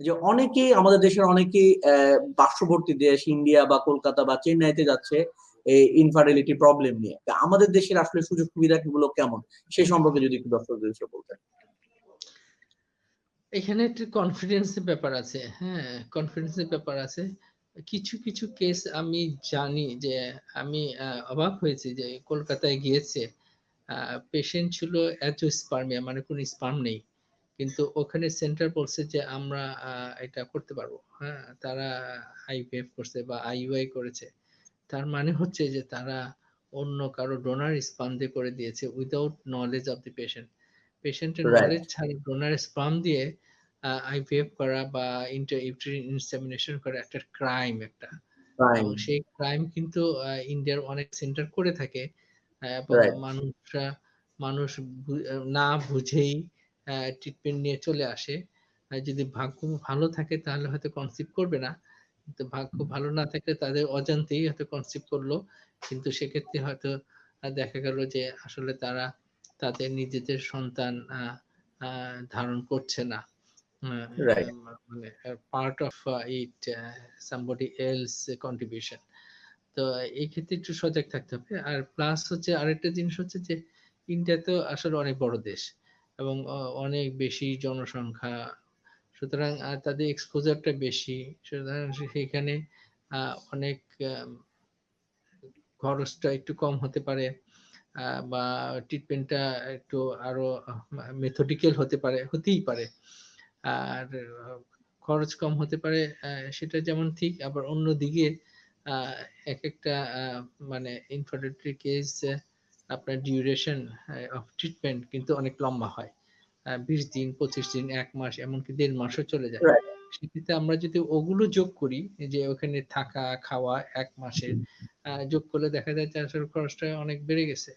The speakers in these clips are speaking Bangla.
যে অনেকেই আমাদের দেশের অনেকেই পার্শ্ববর্তী দেশ, ইন্ডিয়া বা কলকাতা বা চেন্নাইতে যাচ্ছে এই ইনফার্টিলিটি প্রবলেম নিয়ে। আমাদের দেশের আসলে সুযোগ সুবিধা গুলো কেমন? সেই সম্পর্কে যদি একটু দর্শকদের এসে বলতেন। এখানে একটু কনফিডেন্সের ব্যাপার আছে। হ্যাঁ কনফিডেন্সের ব্যাপার আছে। কিছু কিছু কেস আমি জানি যে আমি অবাক হয়েছি যে কলকাতায় গিয়েছে। পেশেন্ট ছিল অ্যাজোস্পার্মিয়া মানে কোনো স্পার্ম নেই। কিন্তু ওখানে সেন্টার বলছে যে আমরা আহ, এটা করতে পারব হ্যাঁ তারা আইভিএফ করছে বা আইইউআই করেছে তার মানে হচ্ছে যে তারা অন্য কারও ডোনার স্পাম দিয়ে করে দিয়েছে without knowledge of the patient পেশেন্টের. নলেজ ছাড়া ডোনার স্পাম দিয়ে আইভিএফ করা বা ইন্টার ইনসেমিনেশন করা একটা ক্রাইম একটা। এবং সেই ক্রাইম কিন্তু আহ, ইন্ডিয়ার অনেক সেন্টার করে থাকে এবং মানুষরা মানুষ না বুঝেই ট্রিটমেন্ট নিয়ে চলে আসে। আর যদি ভাগ্য ভালো থাকে তাহলে হয়তো কনসিভ করবে না। কিন্তু ভাগ্য ভালো না থাকলে তাদের অজান্তেই হয়তো কনসিভ করল। কিন্তু সেক্ষেত্রে হয়তো দেখা গেল যে আসলে তারা তাদের নিজেদের সন্তান আহ, আহ, ধারণ করছে না। মানে part of it somebody else contribution তো এই ক্ষেত্রে একটু সজাগ থাকতে হবে। আর প্লাস হচ্ছে আরেকটা জিনিস হচ্ছে যে ইন্ডিয়া তো আসলে অনেক বড় দেশ। এবং অনেক বেশি জনসংখ্যা। সুতরাং তাদের এক্সপোজারটা বেশি। সুতরাং সেখানে অনেক খরচটা একটু কম হতে পারে বা ট্রিটমেন্টটা একটু আরও মেথডিক্যাল হতে পারে, হতেই পারে। আর খরচ কম হতে পারে সেটা যেমন ঠিক, আবার অন্যদিকে এক একটা মানে ইনফার্টিলিটি কেস আপনার ডিউরেশন অফ ট্রিটমেন্ট কিন্তু অনেক লম্বা হয়। বিশ দিন পঁচিশ দিন এক মাস এমনকি দেড় মাসও চলে যায়. সেক্ষেত্রে আমরা যদি ওগুলো যোগ করি যে ওখানে থাকা খাওয়া এক মাসের আহ, যোগ করলে দেখা যায় আসলে খরচটা অনেক বেড়ে গেছে।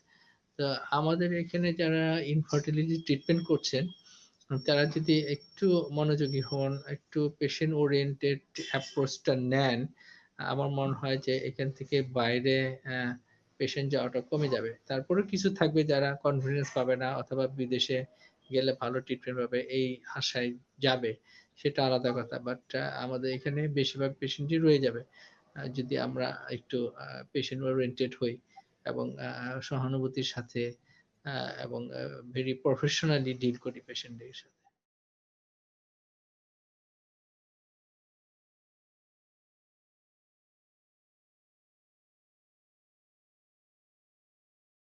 তো আমাদের এখানে যারা ইনফার্টিলিটি ট্রিটমেন্ট করছেন তারা যদি একটু মনোযোগী হন একটু পেশেন্ট ওরিয়েন্টেড অ্যাপ্রোচটা নেন আমার মনে হয় যে এখান থেকে বাইরে পেশেন্ট যাওয়াটা কমে যাবে। তারপরে কিছু থাকবে যারা কনফিডেন্স পাবে না অথবা বিদেশে গেলে ভালো ট্রিটমেন্ট পাবে, এই আশায় যাবে, সেটা আলাদা কথা। বাট আমাদের এখানে বেশিরভাগ পেশেন্টই রয়ে যাবে। যদি আমরা একটু পেশেন্ট ওরিয়েন্টেড হই এবং সহানুভূতির সাথে এবং ভেরি প্রফেশনালি ডিল করি পেশেন্টের সাথে।